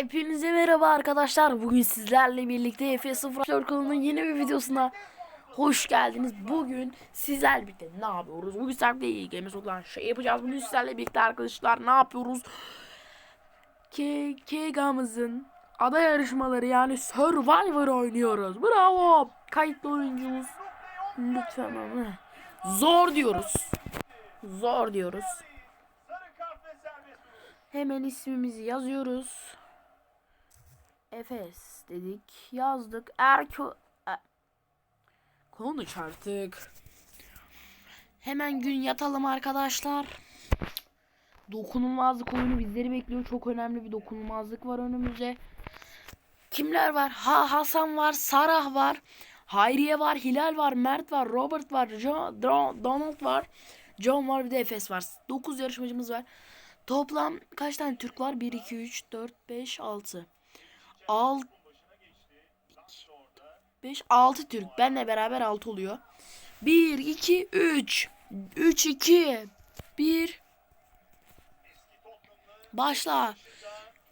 Hepinize merhaba arkadaşlar. Bugün sizlerle birlikte F04 kanalının yeni bir videosuna hoş geldiniz. Bugün sizlerle birlikte ne yapıyoruz? Bugün sizlerle iyi games olan şey yapacağız. Bugün sizlerle birlikte arkadaşlar ne yapıyoruz? K Kegam'ızın ada yarışmaları yani Survivor oynuyoruz. Bravo. Kayıtlı oyuncumuz. Lütfen ama. Zor diyoruz. Zor diyoruz. Hemen ismimizi yazıyoruz. Efes dedik. Yazdık. Erko... E- Konuş artık. Hemen gün yatalım arkadaşlar. Dokunulmazlık oyunu bizleri bekliyor. Çok önemli bir dokunulmazlık var önümüzde. Kimler var? Ha Hasan var, Sarah var, Hayriye var, Hilal var, Mert var, Robert var, Jo- Do- Donald var, John var bir de Efes var. 9 yarışmacımız var. Toplam kaç tane Türk var? 1, 2, 3, 4, 5, 6. 6 5 6 Türk. Benle beraber 6 oluyor. 1 2 3 3 2 1 Başla.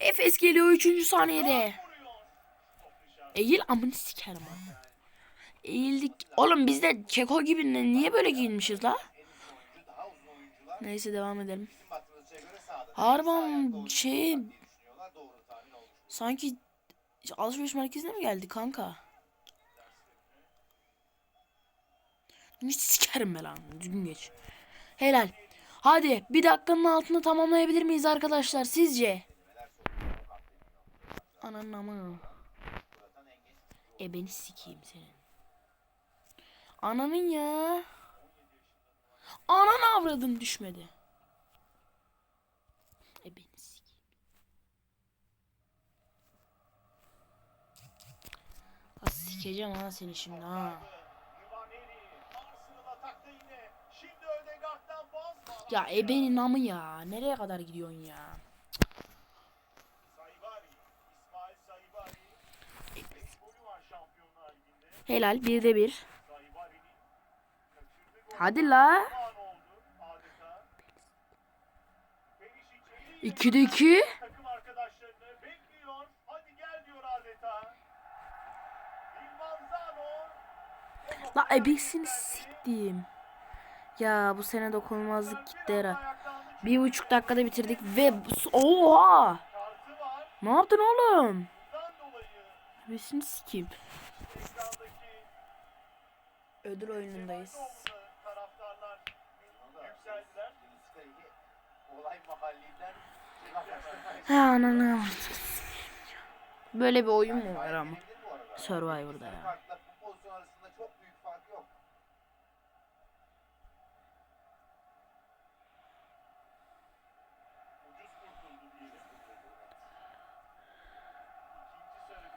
Efes geliyor 3. saniyede. Eğil amını sikerim ha. Eğildik. Oğlum biz de keko gibi niye böyle giyinmişiz la? Neyse devam edelim. Harban şey sanki alışveriş merkezine mi geldi kanka? Ne sikerim be lan. Düzgün geç. Helal. Hadi bir dakikanın altında tamamlayabilir miyiz arkadaşlar sizce? Ananın ama. E beni sikeyim senin. Ananın ya. Anan avradın düşmedi. E beni sikeyim. Ha sikeceğim ha seni şimdi ha. Ya ebenin namı ya. Nereye kadar gidiyorsun ya? Helal bir de bir. Hadi la. İki de iki. Takım arkadaşlarını bekliyor. Hadi gel diyor adeta. İlman Zano. La ebesini siktim. Ya bu sene dokunulmazlık gitti herhalde. Bir buçuk dakikada bitirdik ve oha! Ne yaptın oğlum? Ebesini sikeyim. Ödül oyunundayız. Ha ananı. Böyle bir oyun mu var ama? Survivor'da ya. Farkla bu pozisyon arasında çok büyük fark yok. Ucuz kurtuldu diyelim. İkinci sarı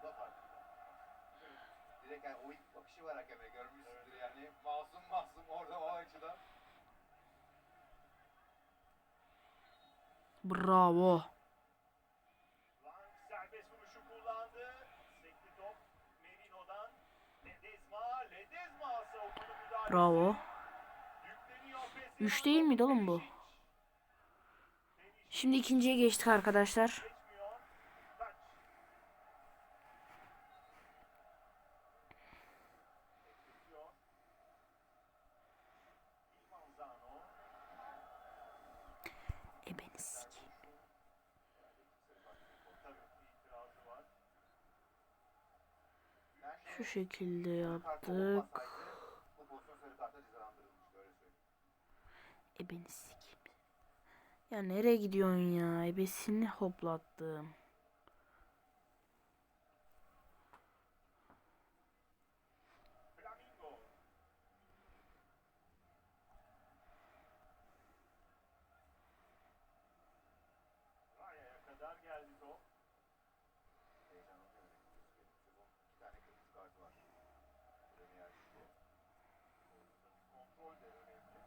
O da farklı. Direkt yani o ilk bakışı var hakeme görmüşsündür yani. Masum masum orada o açıdan. Bravo. Lang serbest vuruşu kullandı. Sekli top Merino'dan. Ledezma. Ledezma savunmanın müdahalesi. Bravo. Üç değil miydi oğlum bu? Şimdi ikinciye geçtik arkadaşlar. Geçmiyor. Taç. Bekliyor. İlman Zano. Ebeni sikeyim. Tabii itirazı var. Şu şekilde Kartı yaptık. olmasaydı bu pozisyon sarı kartla cezalandırılmıştı öyle söyleyeyim. Ebeni sikeyim. Ya nereye gidiyorsun ya? Ebesini hoplattım. Flamingo. Raya'ya kadar geldi top. Heyecanlanıyor. Sezon iki tane kırmızı kartı var. Premier Lig'de. Kontrol de önemli.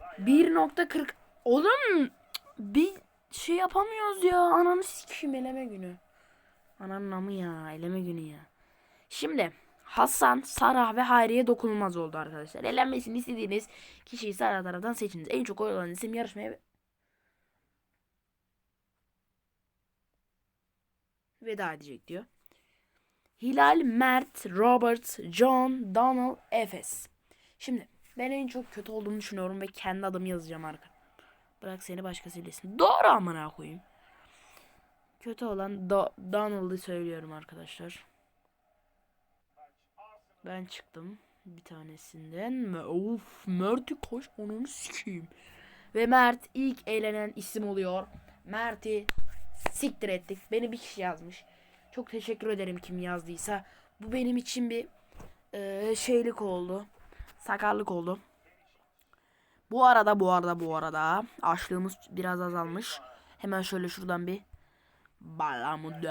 Raya 1.40 Oğlum bir şey yapamıyoruz ya. Ananı sikeyim eleme günü. Ananın namı ya eleme günü ya. Şimdi Hasan, Sarah ve Hayriye dokunulmaz oldu arkadaşlar. Elenmesini istediğiniz kişiyi Sarah taraftan seçiniz. En çok oy alan isim yarışmaya veda edecek diyor. Hilal, Mert, Robert, John, Donald, Efes. Şimdi ben en çok kötü olduğunu düşünüyorum ve kendi adımı yazacağım arka. Bırak seni başkasıyla isim. Doğru amına koyayım. Kötü olan Do- Donald'ı söylüyorum arkadaşlar. Ben çıktım bir tanesinden. Of Mert'i koş onu sikeyim. Ve Mert ilk eğlenen isim oluyor. Mert'i siktir ettik. Beni bir kişi yazmış. Çok teşekkür ederim kim yazdıysa. Bu benim için bir eee, şeylik oldu. Sakarlık oldu. Bu arada bu arada bu arada açlığımız biraz azalmış. Hemen şöyle şuradan bir balamı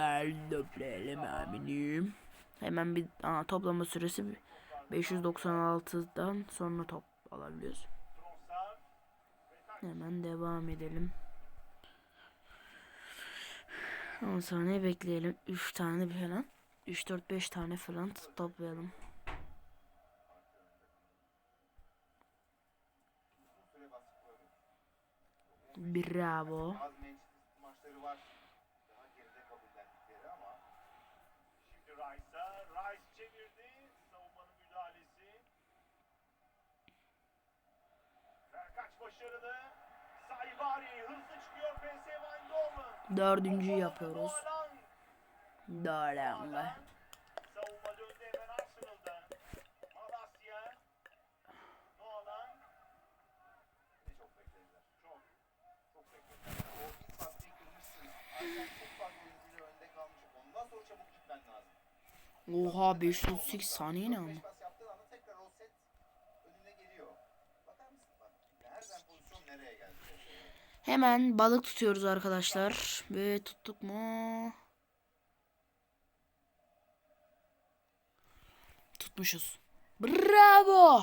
döpleyelim eminim. Hemen bir aa, toplama süresi 596'dan sonra top alabiliyoruz. Hemen devam edelim. 10 saniye bekleyelim. 3 tane falan. 3 4 5 tane falan toplayalım. Süre baskı böyle. Bravo. Bazı Manchester maçları var. Daha geride kabullendikleri ama Şimdi Rice'a. Rice çevirdi. Savunmanın müdahalesi. Verkaç başarılı. Saibari hızlı çıkıyor. PSV Eindhoven. Dördüncüyü yapıyoruz. Noalan. Oha 538 saniye ne ama. Hemen balık tutuyoruz arkadaşlar. Ve tuttuk mu? Tutmuşuz. Bravo.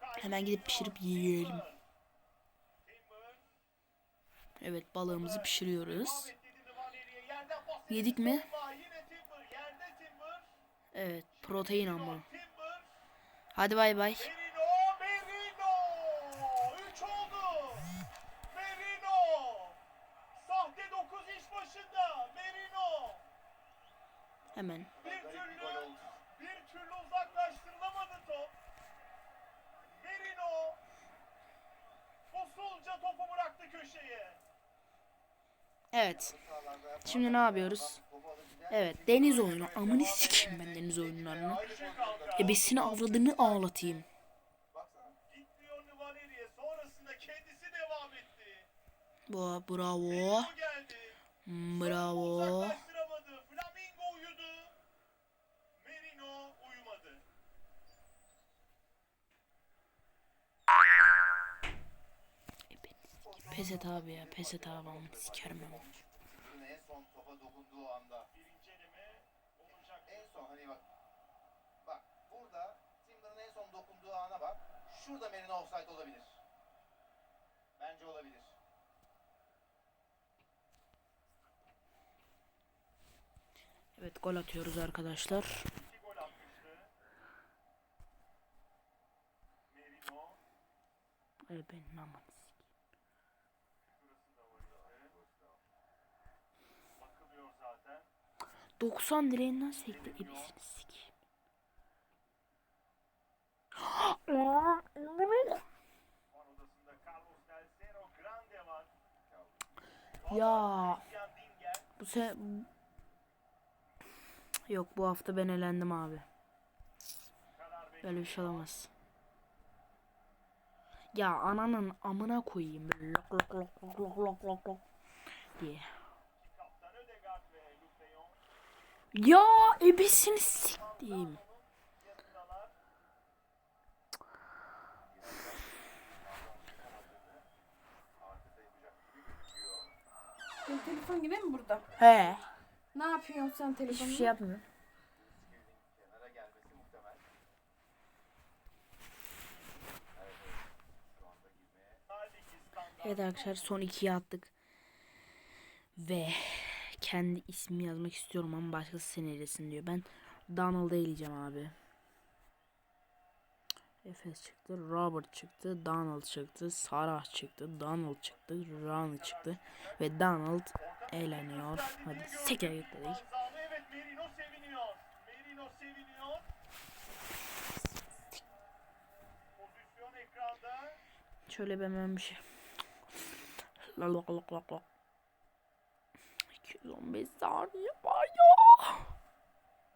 Hemen gidip pişirip yiyelim. Evet balığımızı pişiriyoruz. Yedik mi? Evet protein ama. Hadi bay bay. Merino, Merino! 3 oldu. Merino! Sahte 9 iş başında. Merino! Hemen. Bir Garip bir gol türlü, oldu. bir türlü uzaklaştırılamadı top. Merino! Usulca topu bıraktı köşeye. Evet. Sahalarda Şimdi ne yapıyoruz? Evet deniz oyunu. Amını sikeyim ben deniz oyunlarını. Ebesini avradını ağlatayım. Bu bravo. Geldi. Bravo. Pes et abi ya. Pes et abi. Sikerim ben. Son topa dokunduğu anda Birinci eleme olacak. en son hani bak bak burada Timber'ın en son dokunduğu ana bak. Şurada Merino offside olabilir. Bence olabilir. Evet gol atıyoruz arkadaşlar. Ay benim aman. Şurası da var işte. Bakılıyor zaten. 90 direğinden sekti. Ebesini sikeyim. Ya bu se Yok bu hafta ben elendim abi. Böyle bir şey olamaz. Ya ananın amına koyayım. Lok lok lok lok lok lok lok diye. Ya ebesini siktiğim. Benim telefon yine mi burada? He. Ne yapıyorsun sen telefonla? Hiçbir şey yapmıyorum. Evet arkadaşlar son ikiye attık. Ve kendi ismi yazmak istiyorum ama başkası sen eylesin diyor. Ben Donald'ı eleyeceğim abi. Efes çıktı, Robert çıktı, Donald çıktı, Sarah çıktı, Donald çıktı, Ronald çıktı ve Donald eğleniyor. Hadi sekere git dedik. Merino seviniyor. Merino seviniyor. Pozisyon ekranda. Şöyle bir hemen bir şey. Lok lok lok lok. 215 saniye var ya.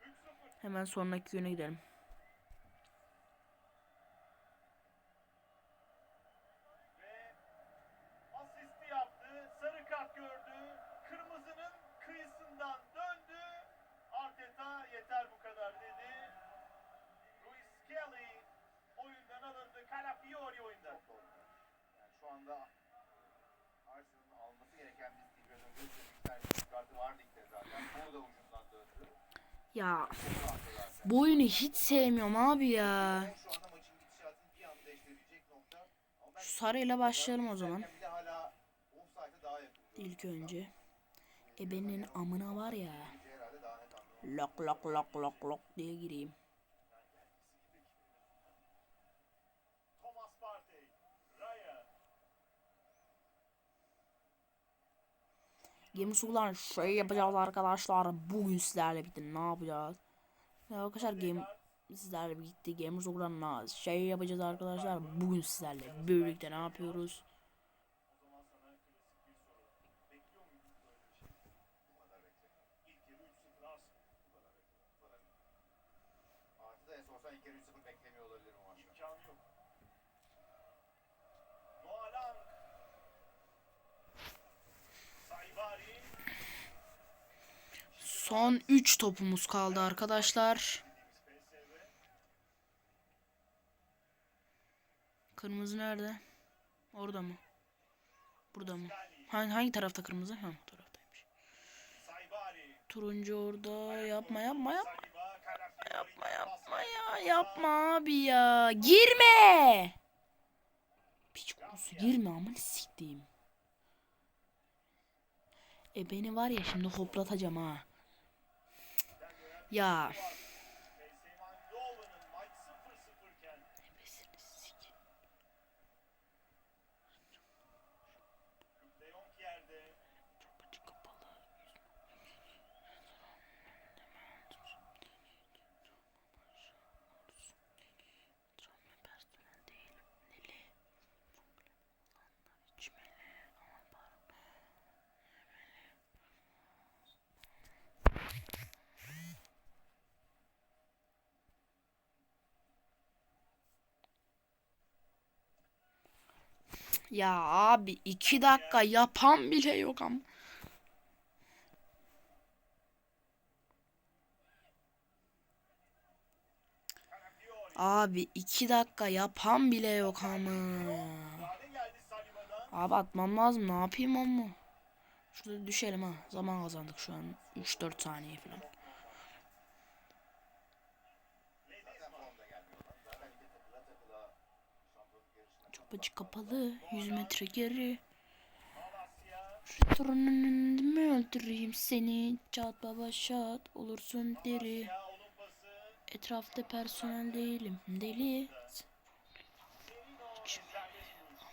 3-0. Hemen sonraki güne gidelim. Ve asisti yaptı. Sarı kart gördü. Kırmızının kıyısından döndü. Arteta yeter bu kadar dedi. Luis Kelly oyundan alındı. Calafiori oyunda. Çok doğru. Yani şu anda Arsenal'ın alması gereken bir stil biraz önce söyledik. Bir tane kartı var ligde zaten. Bunu da ucundan döndü. Ya Çok rahat zaten. bu oyunu hiç sevmiyorum abi ya. Şu bir sarıyla başlayalım o zaman. bir. İlk önce. Ebenin amına var ya. Lok lok lok lok lok diye gireyim. Game School'dan şey yapacağız arkadaşlar. Bugün sizlerle birlikte ne yapacağız? Ya arkadaşlar game sizlerle birlikte Game School'dan ne şey yapacağız arkadaşlar. Bugün sizlerle birlikte ne yapıyoruz? O zaman sana klasik bir soru. Bekliyor muydun böyle bir? Bu kadar bekledim. İlk yarı 3-0 Arsenal. Bu kadar bekledim. Bu kadar. Artı da sorsan ilk kere 3-0 beklemiyor olabilir bu maçta. İmkanı yok. Noah Lang. Saibari. Son 3 topumuz kaldı arkadaşlar. Dediğimiz PSV. Kırmızı nerede? Orada mı? Burada mı? Hangi, hangi tarafta kırmızı? Ha bu taraftaymış. Turuncu orada. Yapma yapma yapma. Yapma yapma ya. Yapma abi ya. Girme. Piç kurusu girme amına siktiğim. E beni var ya şimdi hoplatacağım ha. Ya. Ya abi iki dakika yapan bile yok ama. Abi iki dakika yapan bile yok ama. Abi atmam lazım ne yapayım ama. Şurada düşelim ha. Zaman kazandık şu an. 3-4 saniye falan. Açık kapalı. 100 metre geri. Malasya. Torunun mi öldüreyim seni? Çat baba şat olursun deri. Etrafta personel değilim. Deli. Merino serbest vuruş.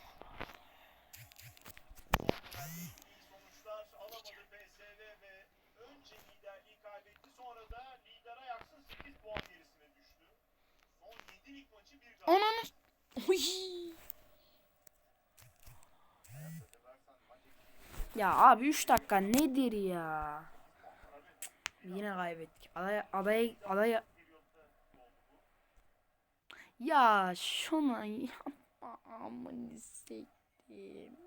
İyi sonuçlar alamadı PSV ve önce liderliği kaybetti sonra da lider Ajax'ın 8 puan gerisine düştü. Son 7 lig maçı bir galibiyet. Ananı. Oy. Ya abi 3 dakika nedir ya? Yine kaybettik. Adaya adaya adaya Ya şuna yapma amına sikeyim.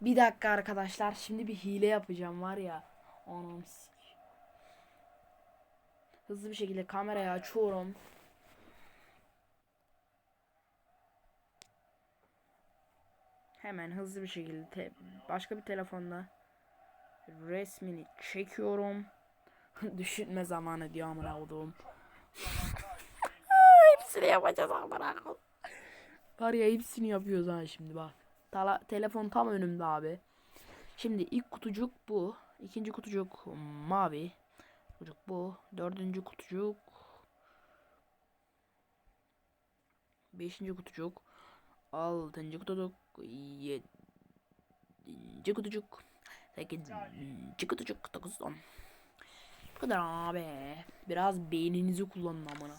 Bir dakika arkadaşlar şimdi bir hile yapacağım var ya. Anam. Hızlı bir şekilde kamerayı açıyorum. Hemen hızlı bir şekilde başka bir telefonla resmini çekiyorum. Düşünme zamanı diyor amına koduğum. hepsini yapacağız amına. Var ya hepsini yapıyoruz ha şimdi bak. Tala- telefon tam önümde abi. Şimdi ilk kutucuk bu. ikinci kutucuk mavi. Kutucuk bu. Dördüncü kutucuk. Beşinci kutucuk. Altıncı kutucuk. Yedinci kutucuk. Sekizinci kutucuk. Dokuz on. Bu kadar abi. Biraz beyninizi kullanın amına.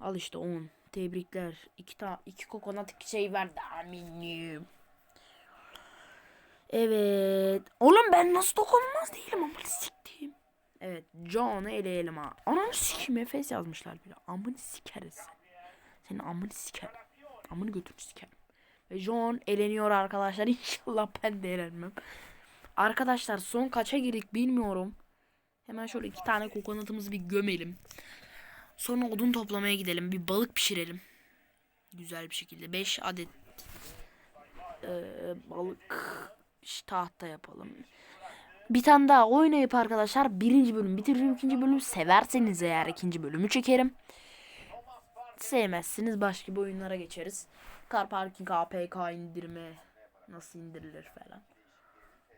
Al işte 10. Tebrikler. İki ta iki kokonat iki şey verdi. Aminim. Evet. Oğlum ben nasıl dokunulmaz değilim amına siktiğim. Evet. John'u eleyelim ha. Ananı sikeyim Efes yazmışlar bile. Amını sikeriz. Senin amını sikerim. Amını götürü sikerim. John eleniyor arkadaşlar. İnşallah ben de elenmem. Arkadaşlar son kaça girdik bilmiyorum. Hemen şöyle iki tane kokonatımızı bir gömelim. Sonra odun toplamaya gidelim. Bir balık pişirelim. Güzel bir şekilde. 5 adet eee, balık tahta yapalım. Bir tane daha oynayıp arkadaşlar birinci bölüm bitiririm. ikinci bölüm severseniz eğer ikinci bölümü çekerim. Sevmezsiniz başka bir oyunlara geçeriz. Car Parking APK indirme nasıl indirilir falan.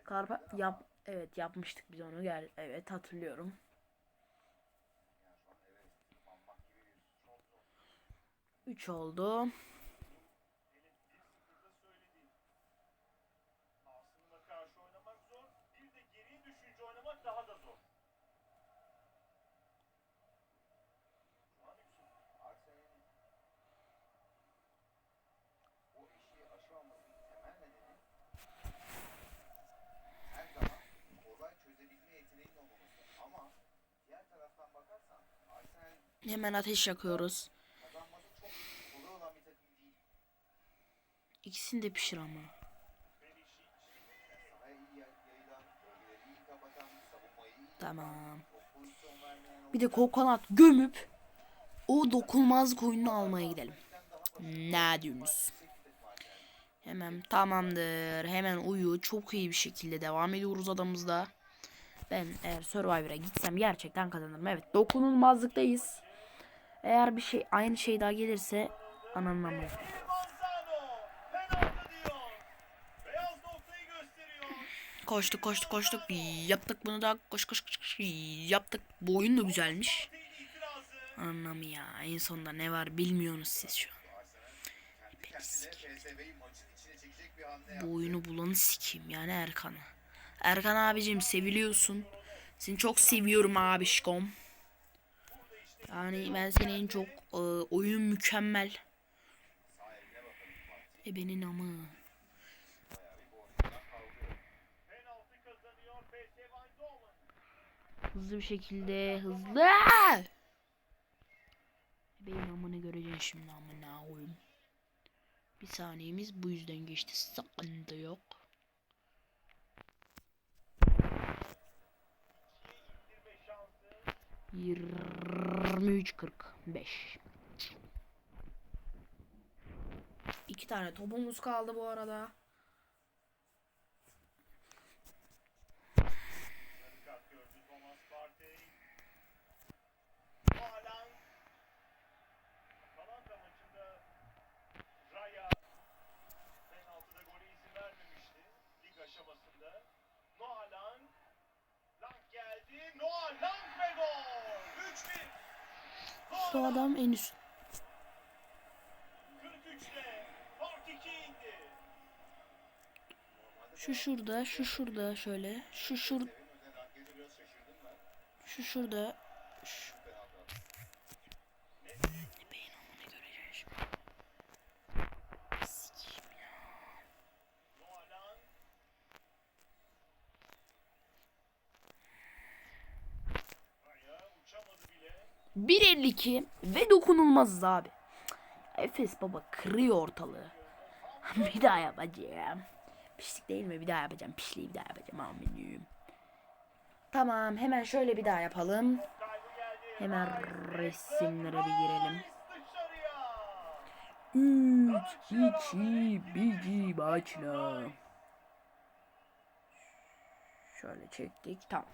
Car yap evet yapmıştık biz onu gel evet hatırlıyorum. Üç oldu. Aslında karşı oynamak zor. Bir de geriye düşünce oynamak daha da zor. Şu an Yusuf. Arsenal'in o işi aşamamasının temel nedeni her zaman kolay çözebilme yeteneğinin olmaması. Ama diğer taraftan bakarsan Arsenal Hemen ateş yakıyoruz. İkisini de pişir ama. Tamam. Bir de kokonat gömüp o dokunmaz oyununu almaya gidelim. Ne diyorsunuz? Hemen tamamdır. Hemen uyu. Çok iyi bir şekilde devam ediyoruz adamızda. Ben eğer Survivor'a gitsem gerçekten kazanırım. Evet dokunulmazlıktayız. Eğer bir şey aynı şey daha gelirse gösteriyor. Koştuk koştuk koştuk. Yaptık bunu da koş koş koş. koş. Yaptık. Bu oyun da güzelmiş. Penaltı itirazı. Anlam ya. En sonunda ne var bilmiyorsunuz siz şu an. kendine PSV'yi maçın içine çekecek bir hamle yaptı. Bu oyunu bulanı sikeyim yani Erkan'ı. Erkan abicim seviliyorsun. Seni çok seviyorum abişkom. Yani ben seni en çok e, oyun mükemmel. E PSV Eindhoven. Hızlı bir şekilde hızlı. Benim amını göreceksin şimdi amına koyayım. Bir saniyemiz bu yüzden geçti. Sıkıntı yok. İndirme şansı. 23.45 İki tane topumuz kaldı bu arada. Şu adam en üst. 43'te fark 2 indi. Şu şurada, şu şurada şöyle. Şu şur şu şurada. Şu. Beyin amına göreceksin şimdi. Sikeyim ya. Noah Lang. Raya uçamadı bile. 1.52 ve dokunulmazız abi. Efes baba kırıyor ortalığı. bir daha yapacağım. Pislik değil mi? Bir daha yapacağım. Pisliği bir daha yapacağım. Aminim. Tamam hemen şöyle bir daha yapalım. Hemen resimlere bir girelim. Dışarıya. 3, 2, 1 başla. Şöyle çektik. Tamam.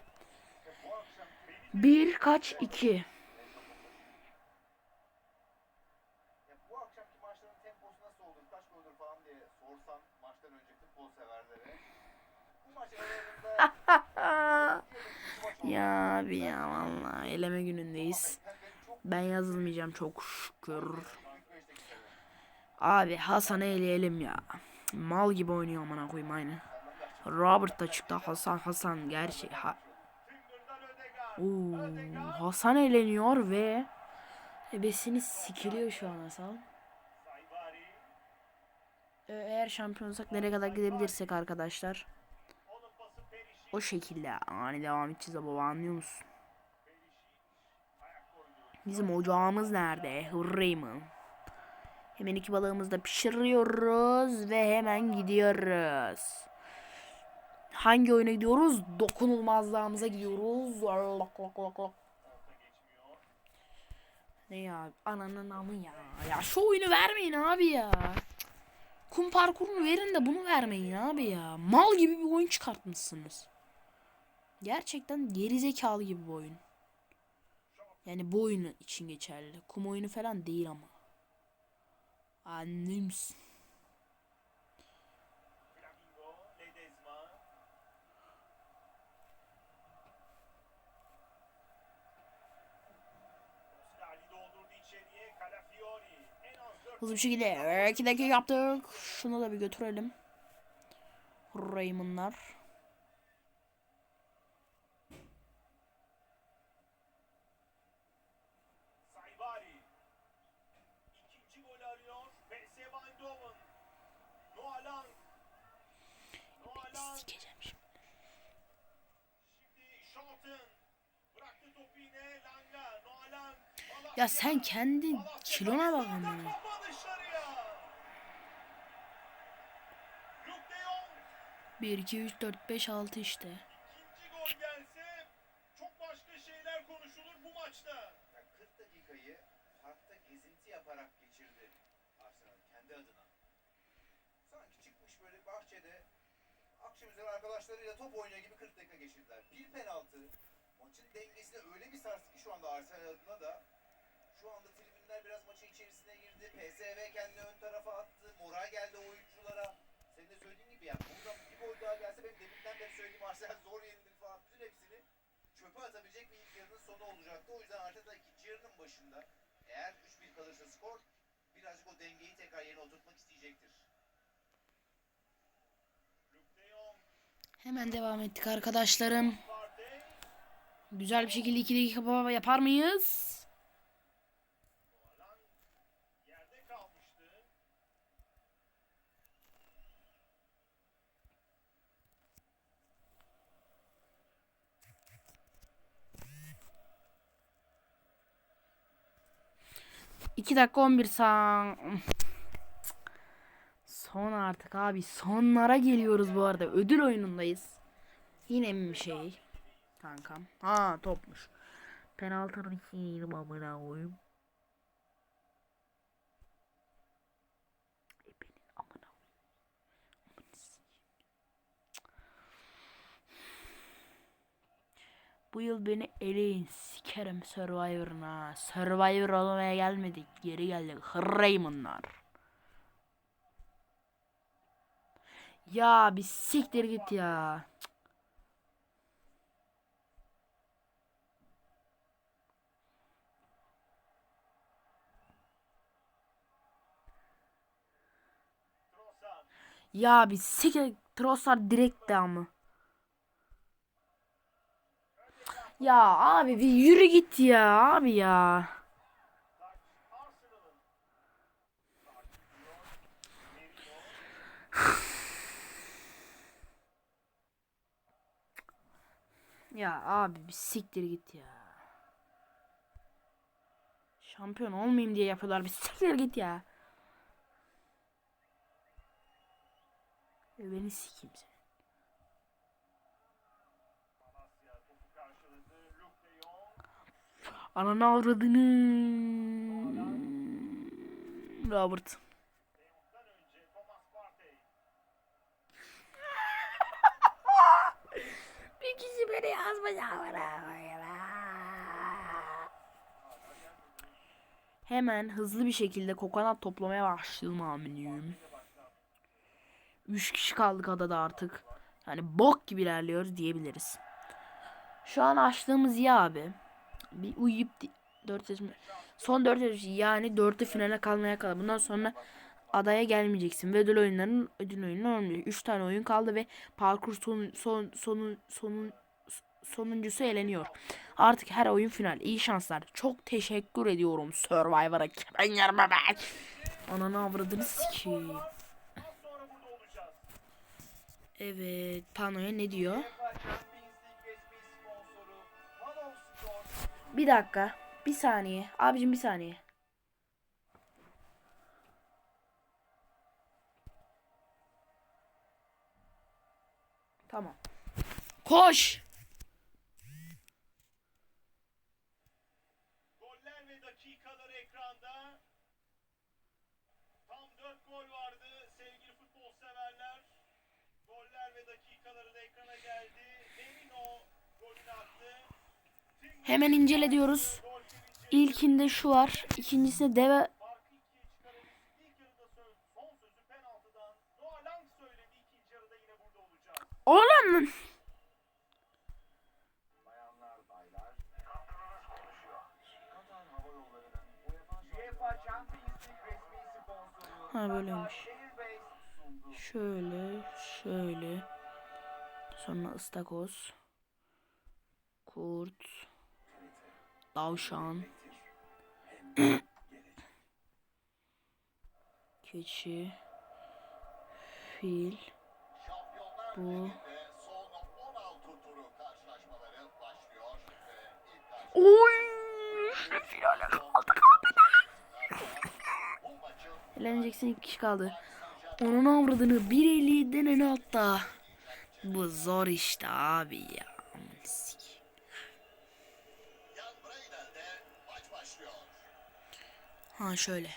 Bir kaç iki. Ya bu akşamki maçların temposu nasıl olur, kaç gol olur falan diye sorsan maçtan önce futbol severlere Bu maç aralarında ya abi ya vallahi günündeyiz. Ben yazılmayacağım çok şükür. Abi Hasan'ı eleyelim ya. Mal gibi oynuyor amına koyayım aynı. Robert da çıktı Hasan Hasan gerçek ha. Oo, Hasan eleniyor ve ebesini sikiliyor şu an Hasan. Ee, Eğer şampiyon olsak nereye kadar gidebilirsek arkadaşlar. O şekilde ani devam edeceğiz baba anlıyor musun? Bizim ocağımız nerede? Hurray mı? Hemen iki balığımızı da pişiriyoruz ve hemen gidiyoruz. Hangi oyuna gidiyoruz? Dokunulmazlığımıza gidiyoruz. Lak lak lak lak. Ne ya? Ananın amı ya. Ya şu oyunu vermeyin abi ya. Kum parkurunu verin de bunu vermeyin abi ya. Mal gibi bir oyun çıkartmışsınız. Gerçekten gerizekalı gibi bir oyun. Yani bu oyunu için geçerli. Kum oyunu falan değil ama. 4 Hızlı bir şekilde 2 dakika yaptık. Şunu da bir götürelim. Raymond'lar. Saybari. İkinci golü arıyor. PSV Eindhoven. Noah Lang. Noah Lang. Sikeceğim şimdi. Şimdi Schalten. Bıraktı topu yine Lang'a. Noah Lang. Ya sen kendi Malatya kilona bak Kapisa'dan amına. kafa dışarıya. Luke de Jong. 1 2 3 4 5 6 işte. İkinci gol gelse çok başka şeyler konuşulur bu maçta. Ya 40 dakikayı parkta gezinti yaparak geçirdi Arsenal kendi adına. Sanki çıkmış böyle bahçede akşam üzeri arkadaşlarıyla top oynuyor gibi 40 dakika geçirdiler. Bir penaltı maçın dengesini öyle bir sarstı ki şu anda Arsenal adına da şu anda tribünler biraz maçın içerisine girdi. PSV kendini ön tarafa attı. Moral geldi oyunculara. Senin de söylediğin gibi yani buradan bir gol daha gelse benim deminden beri söylediğim Arsenal zor yenilir falan bütün hepsini çöpe atabilecek bir ilk yarının sonu olacaktı. O yüzden Arteta ikinci yarının başında eğer 3-1 kalırsa skor birazcık o dengeyi tekrar yerine oturtmak isteyecektir. Hemen devam ettik arkadaşlarım. Güzel bir şekilde 2 dakika yapar mıyız? 2 dakika 11 san. Son artık abi. Sonlara geliyoruz bu arada. Ödül oyunundayız. Yine mi bir şey? Kankam. Ha topmuş. Penaltı yiyeyim amına koyayım. Bu yıl beni eleyin sikerim Survivor'ına. Survivor olmaya gelmedik. Geri geldik. Raymond'lar. Ya bir siktir git ya. Ya bir siktir Trossard direkt de. Ya abi bir yürü git ya abi ya. Ya abi bir siktir git ya. Şampiyon olmayayım diye yapıyorlar. Bir siktir git ya. E, Beni sikeyim seni. Ananı avradını. Robert. Bir kişi beni yazmayacak Hemen hızlı bir şekilde kokonat toplamaya başladım aminiyim. Üç kişi kaldık adada artık. Yani bok gibi ilerliyoruz diyebiliriz. Şu an açtığımız ya abi. Bir uyuyup di- dört seçme. Son dört seçme yani dörtte finale kalmaya kadar. Bundan sonra adaya gelmeyeceksin. Ve ödül oyunlarının ödül oyunu olmuyor. Üç tane oyun kaldı ve parkur son, son, sonu, sonun, sonuncusu eleniyor. Artık her oyun final. İyi şanslar. Çok teşekkür ediyorum Survivor'a. Ben yarma ben. Ananı avradını sikeyim. Az sonra burada olacağız. Evet. Panoya ne diyor? Bir dakika. Bir saniye. Abicim bir saniye. Tamam. Koş. Goller ve dakikaları ekranda. Tam 4 gol vardı sevgili futbol severler. Goller ve dakikaları da ekrana geldi. Merino golünü attı. Tim Hemen incele diyoruz. İlkinde şu var. İkincisinde deve. Oğlum. Ha, böyleymiş. Şöyle, şöyle. Sonra ıstakoz. Kurt. Tavşan. Keçi. Fil. Bu. Ligi'nde son 16 turu karşılaşmaları başlıyor ve ilk karşılaşma Oy! Finale kaldık maçın Eleneceksin iki kişi kaldı. Onun avradını bir elinden en altta. Bu zor işte abi ya. Ha şöyle.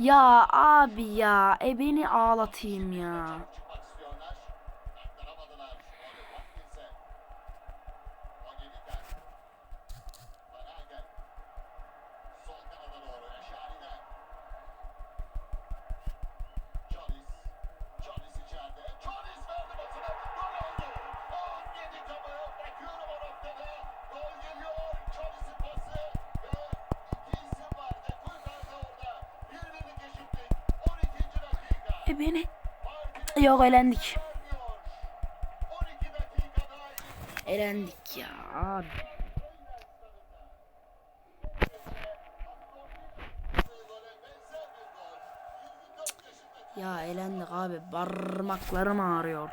Ya abi ya. E beni ağlatayım ya. E beni. Yok elendik. vermiyor. 12 dakikada iki Elendik ya abi. gole benzer bir gol. 24 yaşındaki Ya elendik abi. Parmaklarım ağrıyor.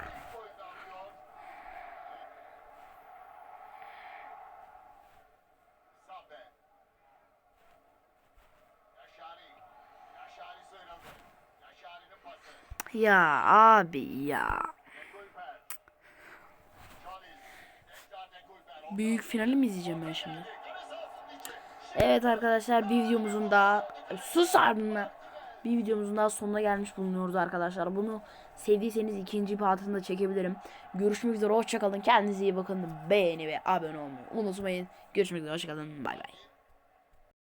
Ya abi ya. Büyük finali mi izleyeceğim ben şimdi? Evet arkadaşlar bir videomuzun daha sus ardından bir videomuzun daha sonuna gelmiş bulunuyoruz arkadaşlar. Bunu sevdiyseniz ikinci partını da çekebilirim. Görüşmek üzere hoşçakalın. Kendinize iyi bakın. Beğeni ve abone olmayı unutmayın. Görüşmek üzere hoşçakalın. Bay bay.